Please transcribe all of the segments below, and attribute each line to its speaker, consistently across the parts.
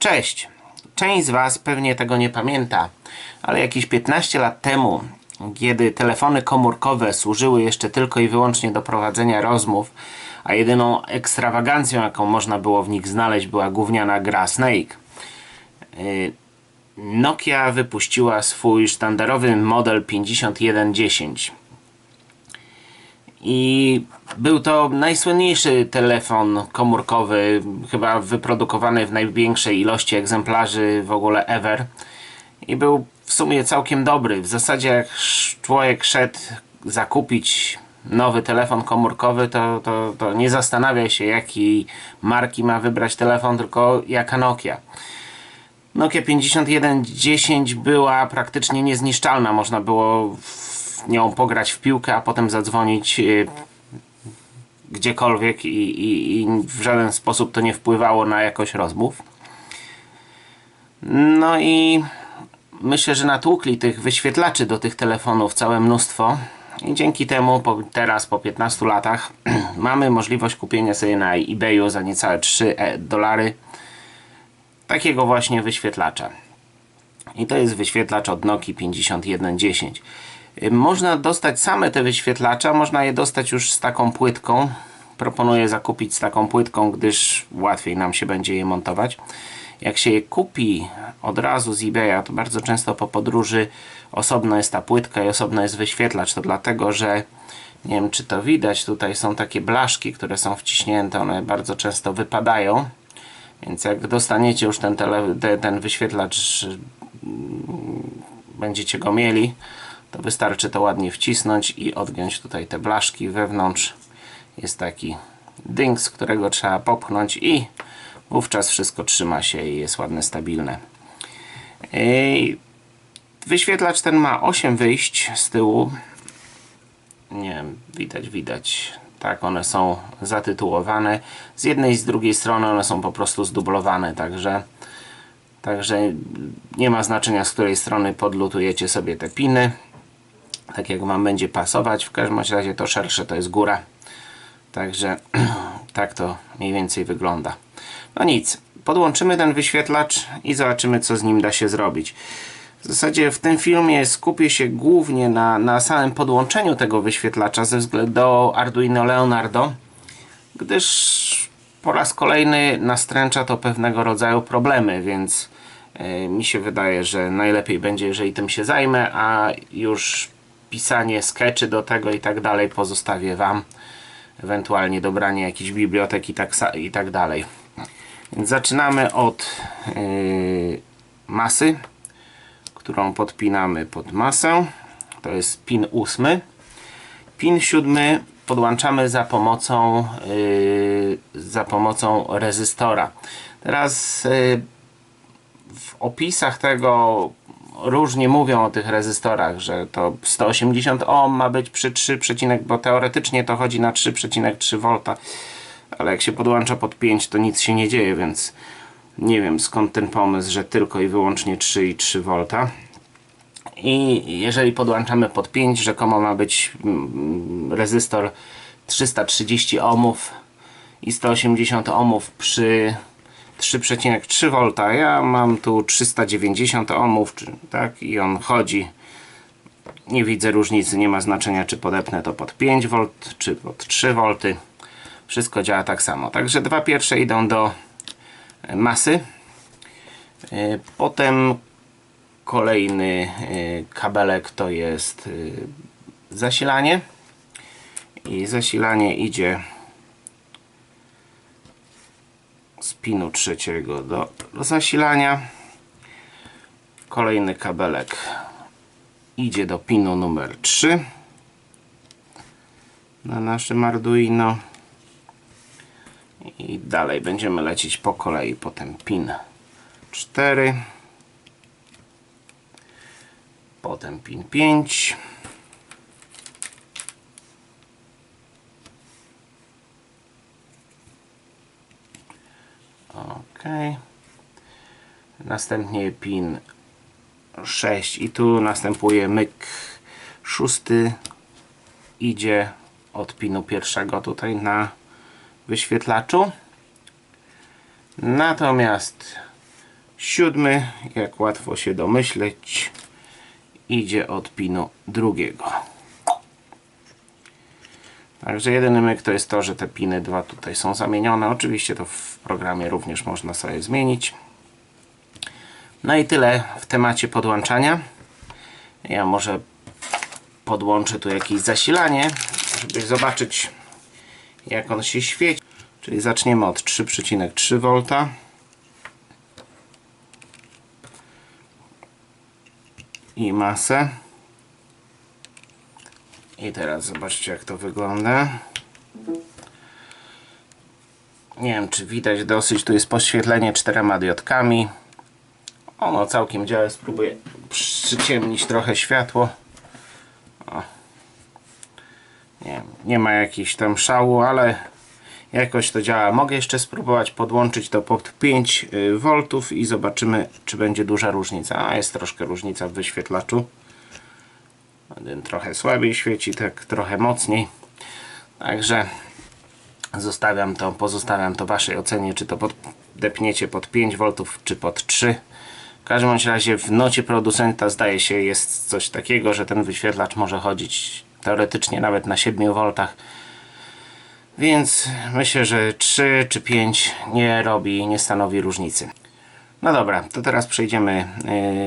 Speaker 1: Cześć! Część z Was pewnie tego nie pamięta, ale jakieś 15 lat temu, kiedy telefony komórkowe służyły jeszcze tylko i wyłącznie do prowadzenia rozmów, a jedyną ekstrawagancją, jaką można było w nich znaleźć, była gówniana gra Snake. Yy, Nokia wypuściła swój sztandarowy model 5110. I był to najsłynniejszy telefon komórkowy, chyba wyprodukowany w największej ilości egzemplarzy w ogóle ever. I był w sumie całkiem dobry. W zasadzie jak człowiek szedł zakupić nowy telefon komórkowy, to, to, to nie zastanawia się jakiej marki ma wybrać telefon, tylko jaka Nokia. Nokia 5110 była praktycznie niezniszczalna. Można było w nią pograć w piłkę, a potem zadzwonić y, gdziekolwiek i, i, i w żaden sposób to nie wpływało na jakość rozmów. No i myślę, że natłukli tych wyświetlaczy do tych telefonów całe mnóstwo. I dzięki temu po, teraz po 15 latach mamy możliwość kupienia sobie na eBayu za niecałe 3 e- dolary takiego właśnie wyświetlacza. I to jest wyświetlacz od Nokii 5110. Y, Można dostać same te wyświetlacze, można je dostać już z taką płytką. Proponuję zakupić z taką płytką, gdyż łatwiej nam się będzie je montować. Jak się je kupi od razu z eBaya, to bardzo często po podróży osobno jest ta płytka i osobno jest wyświetlacz. To dlatego, że nie wiem czy to widać, tutaj są takie blaszki, które są wciśnięte, one bardzo często wypadają. Więc jak dostaniecie już ten, tele, te, ten wyświetlacz, mm, będziecie go mieli, to wystarczy to ładnie wcisnąć i odgiąć tutaj te blaszki. Wewnątrz jest taki ding, z którego trzeba popchnąć i wówczas wszystko trzyma się i jest ładne, stabilne. Wyświetlacz ten ma 8 wyjść z tyłu. Nie wiem, widać, widać. Tak, one są zatytułowane. Z jednej i z drugiej strony one są po prostu zdublowane, także Także nie ma znaczenia z której strony podlutujecie sobie te piny. Tak jak Wam będzie pasować. W każdym razie to szersze to jest góra. Także tak to mniej więcej wygląda. No nic. Podłączymy ten wyświetlacz i zobaczymy co z nim da się zrobić. W zasadzie w tym filmie skupię się głównie na, na samym podłączeniu tego wyświetlacza ze względu do Arduino Leonardo, gdyż po raz kolejny nastręcza to pewnego rodzaju problemy, więc e, mi się wydaje, że najlepiej będzie, jeżeli tym się zajmę, a już pisanie sketchy do tego i tak dalej pozostawię Wam. Ewentualnie dobranie jakiejś biblioteki i tak, i tak dalej. Więc zaczynamy od yy, masy, którą podpinamy pod masę. To jest pin ósmy. Pin siódmy podłączamy za pomocą yy, za pomocą rezystora. Teraz yy, w opisach tego różnie mówią o tych rezystorach, że to 180 ohm ma być przy 3, bo teoretycznie to chodzi na 3,3 V, ale jak się podłącza pod 5 to nic się nie dzieje, więc nie wiem skąd ten pomysł, że tylko i wyłącznie 3,3 V. I jeżeli podłączamy pod 5, rzekomo ma być mm, rezystor 330 ohmów i 180 ohmów przy 3,3 V. Ja mam tu 390 ohmów, tak, i on chodzi. Nie widzę różnicy, nie ma znaczenia, czy podepnę to pod 5 V, czy pod 3 V. Wszystko działa tak samo. Także dwa pierwsze idą do e, masy. E, Potem kolejny y, kabelek to jest zasilanie i zasilanie idzie z pinu trzeciego do, zasilania. Kolejny kabelek idzie do pinu numer 3 na naszym Arduino. I dalej będziemy lecieć po kolei potem pin 4 potem pin 5 ok następnie pin 6 i tu następuje myk szósty. Idzie od pinu pierwszego tutaj na wyświetlaczu. Natomiast Siódmy, jak łatwo się domyśleć, idzie od pinu drugiego. Także jedyny myk to jest to, że te piny dwa tutaj są zamienione. Oczywiście to w programie również można sobie zmienić. No i tyle w temacie podłączania. Ja może podłączę tu jakieś zasilanie, żeby zobaczyć jak on się świeci. Czyli zaczniemy od 3,3 V. I masę. I teraz zobaczcie jak to wygląda. Nie wiem czy widać dosyć, tu jest podświetlenie czterema diodkami. Ono całkiem działa, spróbuję przyciemnić trochę światło. O. Nie, nie ma jakichś tam szału, ale jakoś to działa. Mogę jeszcze spróbować podłączyć to pod 5 V i zobaczymy czy będzie duża różnica. A jest troszkę różnica w wyświetlaczu. Jeden trochę słabiej świeci, tak trochę mocniej. Także zostawiam to, pozostawiam to waszej ocenie, czy to podepniecie pod 5 V, czy pod 3. W każdym razie w nocie producenta zdaje się jest coś takiego, że ten wyświetlacz może chodzić teoretycznie nawet na 7 V. Więc myślę, że 3 czy 5 nie robi, nie stanowi różnicy. No dobra, to teraz przejdziemy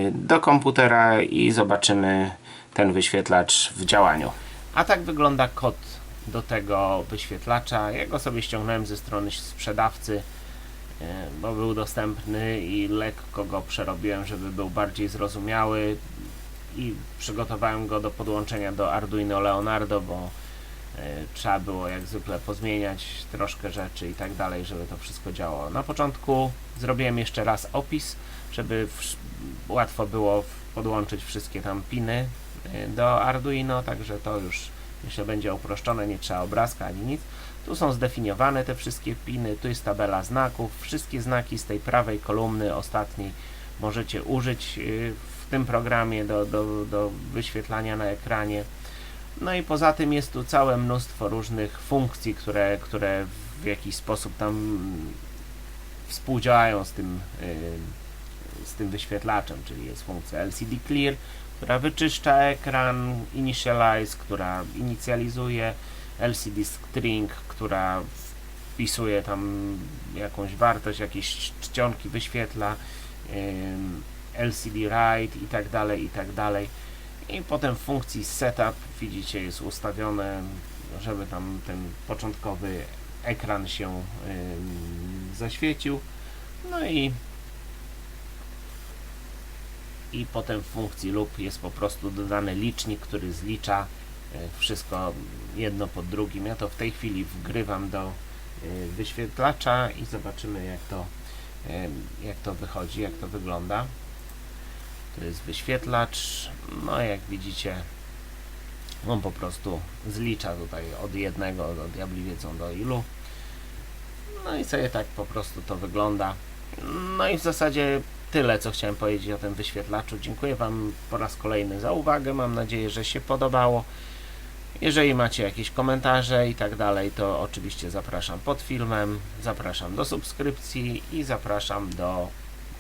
Speaker 1: y, do komputera i zobaczymy ten wyświetlacz w działaniu. A tak wygląda kod do tego wyświetlacza. Ja go sobie ściągnąłem ze strony sprzedawcy, y, bo był dostępny i lekko go przerobiłem, żeby był bardziej zrozumiały i przygotowałem go do podłączenia do Arduino Leonardo, bo y, trzeba było jak zwykle pozmieniać troszkę rzeczy i tak dalej, żeby to wszystko działało. Na początku zrobiłem jeszcze raz opis, żeby łatwo było podłączyć wszystkie tam piny do Arduino, także to już myślę będzie uproszczone, nie trzeba obrazka ani nic. Tu są zdefiniowane te wszystkie piny, tu jest tabela znaków, wszystkie znaki z tej prawej kolumny ostatniej możecie użyć y, w tym programie do, do, do wyświetlania na ekranie. No i poza tym jest tu całe mnóstwo różnych funkcji, które, które w jakiś sposób tam współdziałają z tym, y, z tym wyświetlaczem, czyli jest funkcja LCD Clear, która wyczyszcza ekran, Initialize, która inicjalizuje, LCD String, która wpisuje tam jakąś wartość, jakieś czcionki wyświetla, LCD Write i tak dalej, i tak dalej. I potem w funkcji Setup widzicie jest ustawione, żeby tam ten początkowy ekran się zaświecił. No i i potem w funkcji lub jest po prostu dodany licznik, który zlicza e, wszystko jedno po drugim. Ja to w tej chwili wgrywam do e, wyświetlacza i zobaczymy jak to, e, jak to wychodzi, jak to wygląda. To jest wyświetlacz, no jak widzicie on po prostu zlicza tutaj od jednego do diabli wiedzą do ilu. No i sobie tak po prostu to wygląda. No i w zasadzie tyle, co chciałem powiedzieć o tym wyświetlaczu. Dziękuję Wam po raz kolejny za uwagę. Mam nadzieję, że się podobało. Jeżeli macie jakieś komentarze i tak dalej, to oczywiście zapraszam pod filmem, zapraszam do subskrypcji i zapraszam do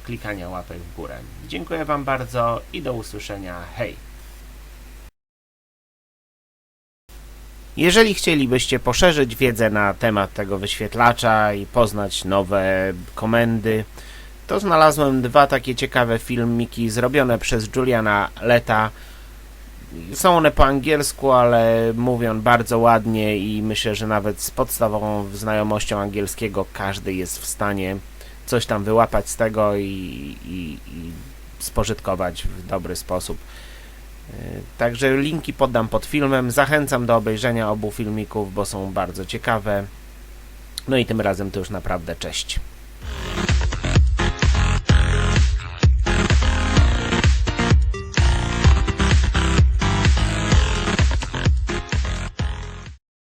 Speaker 1: klikania łapek w górę. Dziękuję Wam bardzo i do usłyszenia. Hej! Jeżeli chcielibyście poszerzyć wiedzę na temat tego wyświetlacza i poznać nowe komendy, to znalazłem dwa takie ciekawe filmiki zrobione przez Juliana Leta. Są one po angielsku, ale mówią bardzo ładnie i myślę, że nawet z podstawową znajomością angielskiego każdy jest w stanie coś tam wyłapać z tego i, i, i spożytkować w dobry sposób. Yy, Także linki poddam pod filmem. Zachęcam do obejrzenia obu filmików, bo są bardzo ciekawe. No i tym razem to już naprawdę cześć.